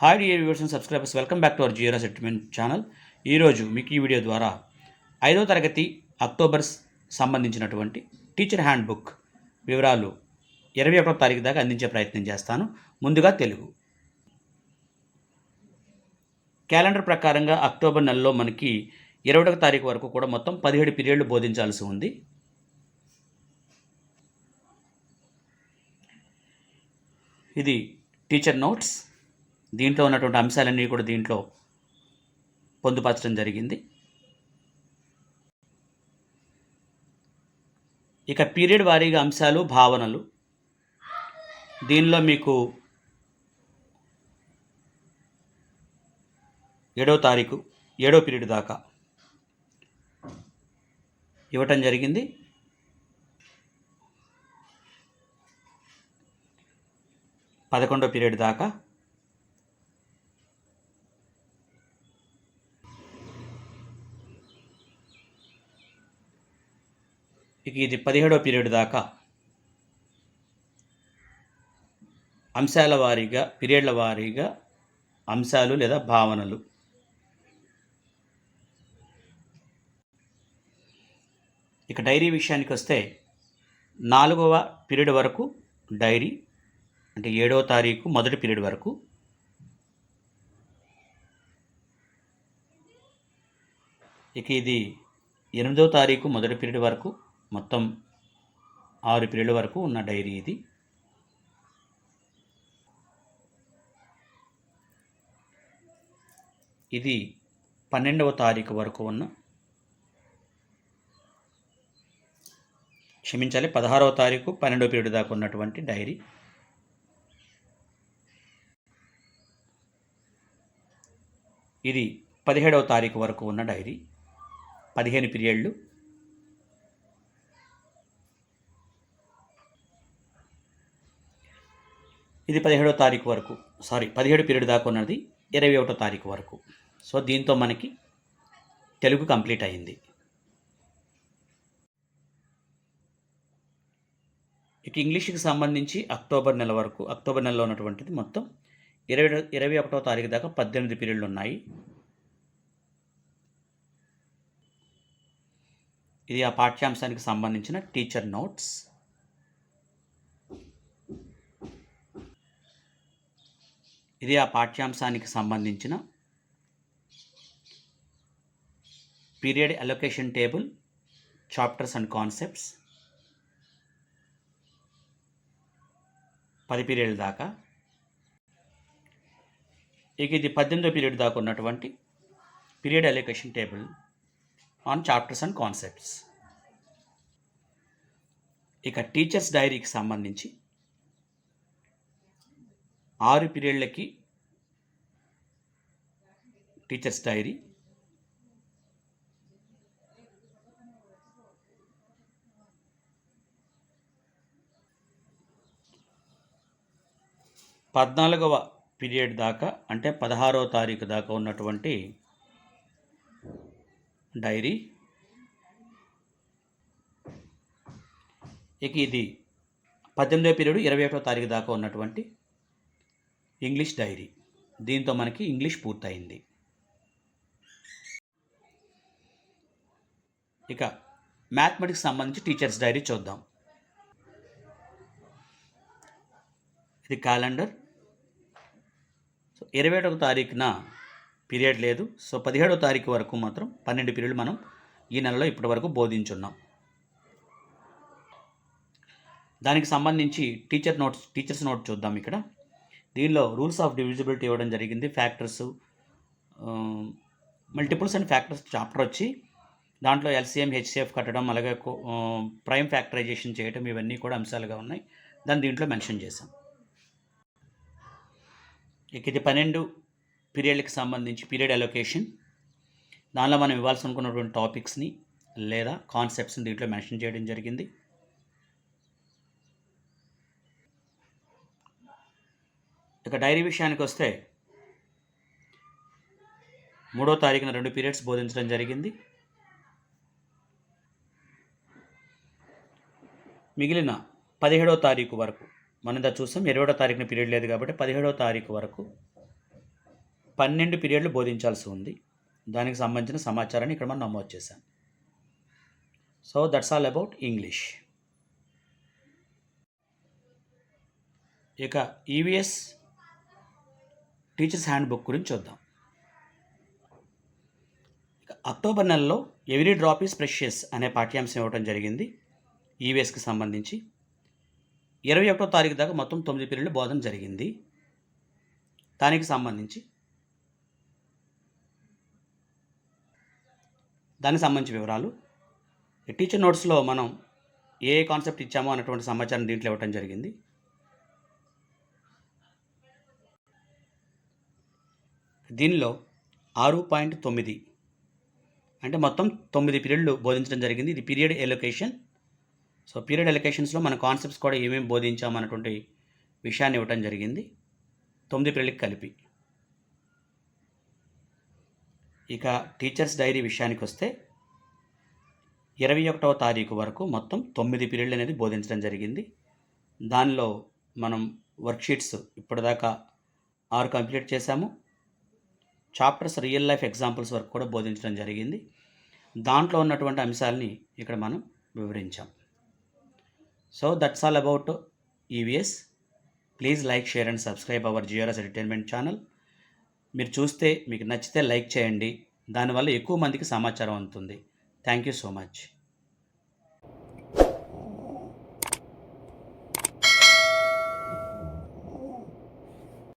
Hi dear viewers and subscribers welcome back to our Jiora settlement channel ఈరోజు మీకు ఈ video ద్వారా ఐదో తరగతి అక్టోబర్ సంబంధించినటువంటి టీచర్ హ్యాండ్ బుక్ వివరాలు ఇరవై ఒకటో తారీఖు దాకా అందించే ప్రయత్నం చేస్తాను. ముందుగా తెలుగు. క్యాలెండర్ ప్రకారంగా అక్టోబర్ నెలలో మనకి ఇరవై ఒకటో తారీఖు వరకు కూడా మొత్తం పదిహేడు పీరియడ్లు బోధించాల్సి ఉంది. ఇది టీచర్ నోట్స్ దీంట్లో ఉన్నటువంటి అంశాలన్నీ కూడా దీంట్లో పొందుపరచడం జరిగింది. ఇక పీరియడ్ వారీగా అంశాలు భావనలు. దీనిలో మీకు ఏడో తారీఖు ఏడో పీరియడ్ దాకా ఇవ్వటం జరిగింది. పదకొండో పీరియడ్ దాకా ఇక ఇది పదిహేడో పీరియడ్ దాకా. అంశాల వారీగా పీరియడ్ల వారీగా అంశాలు లేదా భావనలు. ఇక డైరీ విషయానికి వస్తే నాలుగవ పీరియడ్ వరకు డైరీ అంటే ఏడవ తారీఖు మొదటి పీరియడ్ వరకు. ఇక ఇది ఎనిమిదవ తారీఖు మొదటి పీరియడ్ వరకు. మొత్తం ఆరు పీరియడ్ వరకు ఉన్న డైరీ ఇది. ఇది పన్నెండవ తారీఖు వరకు ఉన్న క్షమించాలి పదహారవ తారీఖు పన్నెండవ పీరియడ్ దాకా ఉన్నటువంటి డైరీ. ఇది పదిహేడవ తారీఖు వరకు ఉన్న డైరీ. పదిహేను పీరియడ్లు. ఇది పదిహేడో తారీఖు వరకు. సారీ పదిహేడు పీరియడ్ దాకా ఉన్నది ఇరవై ఒకటో తారీఖు వరకు. సో దీంతో మనకి తెలుగు కంప్లీట్ అయింది. ఇక ఇంగ్లీష్కి సంబంధించి అక్టోబర్ నెల వరకు అక్టోబర్ నెలలో ఉన్నటువంటిది మొత్తం ఇరవై ఇరవై ఒకటో తారీఖు దాకా పద్దెనిమిది పీరియడ్లు ఉన్నాయి. ఇది ఆ పాఠ్యాంశానికి సంబంధించిన టీచర్ నోట్స్ ఇది ఆ పాఠ్యాంశానికి సంబంధించిన period allocation table chapters and concepts పది పీరియడ్ దాకా. ఇక ఇది పద్దెనిమిదో పీరియడ్ దాకా ఉన్నటువంటి period allocation table on chapters and concepts. ఇక టీచర్స్ డైరీకి సంబంధించి ఆరు పీరియడ్లకి టీచర్స్ డైరీ. పద్నాలుగవ పీరియడ్ దాకా అంటే పదహారవ తారీఖు దాకా ఉన్నటువంటి డైరీ. ఇక ఇది పద్దెనిమిదవ పీరియడ్ ఇరవై ఒకటో తారీఖు దాకా ఉన్నటువంటి ఇంగ్లీష్ డైరీ. దీంతో మనకి ఇంగ్లీష్ పూర్తయింది. ఇక మ్యాథమెటిక్స్ సంబంధించి టీచర్స్ డైరీ చూద్దాం. ఇది క్యాలెండర్. సో ఇరవై ఒకటో తారీఖున పీరియడ్ లేదు. సో పదిహేడో తారీఖు వరకు మాత్రం పన్నెండు పీరియడ్లు మనం ఈ నెలలో ఇప్పటి వరకు బోధించున్నాం. దానికి సంబంధించి టీచర్ నోట్స్ టీచర్స్ నోట్ చూద్దాం ఇక్కడ. దీనిలో రూల్స్ ఆఫ్ డివిజిబిలిటీ ఇవ్వడం జరిగింది. Factors multiples and factors chapter వచ్చి దాంట్లో ఎల్సిఎం హెచ్సిఎఫ్ కట్టడం అలాగే ప్రైమ్ ఫ్యాక్టరైజేషన్ చేయడం ఇవన్నీ కూడా అంశాలుగా ఉన్నాయి. దాన్ని దీంట్లో మెన్షన్ చేశాం. ఇక ఇది పన్నెండు పీరియడ్కి సంబంధించి పీరియడ్ అలొకేషన్. దానిలో మనం ఇవ్వాల్సి అనుకున్నటువంటి టాపిక్స్ని లేదా కాన్సెప్ట్స్ని దీంట్లో మెన్షన్ చేయడం జరిగింది. ఇక డైరీ విషయానికి వస్తే మూడో తారీఖున రెండు పీరియడ్స్ బోధించడం జరిగింది. మిగిలిన పదిహేడో తారీఖు వరకు మనం చూసాం ఇరవై తారీఖున పీరియడ్ లేదు కాబట్టి పదిహేడో తారీఖు వరకు పన్నెండు పీరియడ్లు బోధించాల్సి ఉంది. దానికి సంబంధించిన సమాచారాన్ని ఇక్కడ మనం నమోదు చేశాం. So that's all about English ఇక ఈవీఎస్ టీచర్స్ హ్యాండ్ బుక్ గురించి చూద్దాం. అక్టోబర్ నెలలో ఎవ్రీ డ్రాప్ ఈస్ ప్రెషియస్ అనే పాఠ్యాంశం ఇవ్వడం జరిగింది. ఈవీఎస్కి సంబంధించి ఇరవై ఒకటో తారీఖు దాకా మొత్తం తొమ్మిది పీరియడ్లు బోధన జరిగింది. దానికి సంబంధించి దానికి సంబంధించిన వివరాలు. ఈ టీచర్ నోట్స్లో మనం ఏ ఏ కాన్సెప్ట్ ఇచ్చామో అన్నటువంటి సమాచారం దీంట్లో ఇవ్వటం జరిగింది. దీనిలో ఆరు పాయింట్ తొమ్మిది. అంటే మొత్తం తొమ్మిది పీరియడ్లు బోధించడం జరిగింది. ఇది పీరియడ్ ఎలొకేషన్ సో పీరియడ్ ఎలొకేషన్స్లో మన కాన్సెప్ట్స్ కూడా ఏమేమి బోధించామన్నటువంటి విషయాన్ని ఇవ్వటం జరిగింది. తొమ్మిది పీరియడ్కి కలిపి. ఇక టీచర్స్ డైరీ విషయానికి వస్తే ఇరవై ఒకటవ తారీఖు వరకు మొత్తం తొమ్మిది పీరియడ్లు అనేది బోధించడం జరిగింది. దానిలో మనం వర్క్షీట్స్ ఇప్పటిదాకా ఆరు కంప్లీట్ చేశాము. చాప్టర్స్ రియల్ లైఫ్ ఎగ్జాంపుల్స్ వరకు కూడా బోధించడం జరిగింది. దాంట్లో ఉన్నటువంటి అంశాలని ఇక్కడ మనం వివరించాం. So that's all about EVS please like share and subscribe our Jioras entertainment channel మీరు చూస్తే మీకు నచ్చితే లైక్ చేయండి. దానివల్ల ఎక్కువ మందికి సమాచారం అందుతుంది. Thank you so much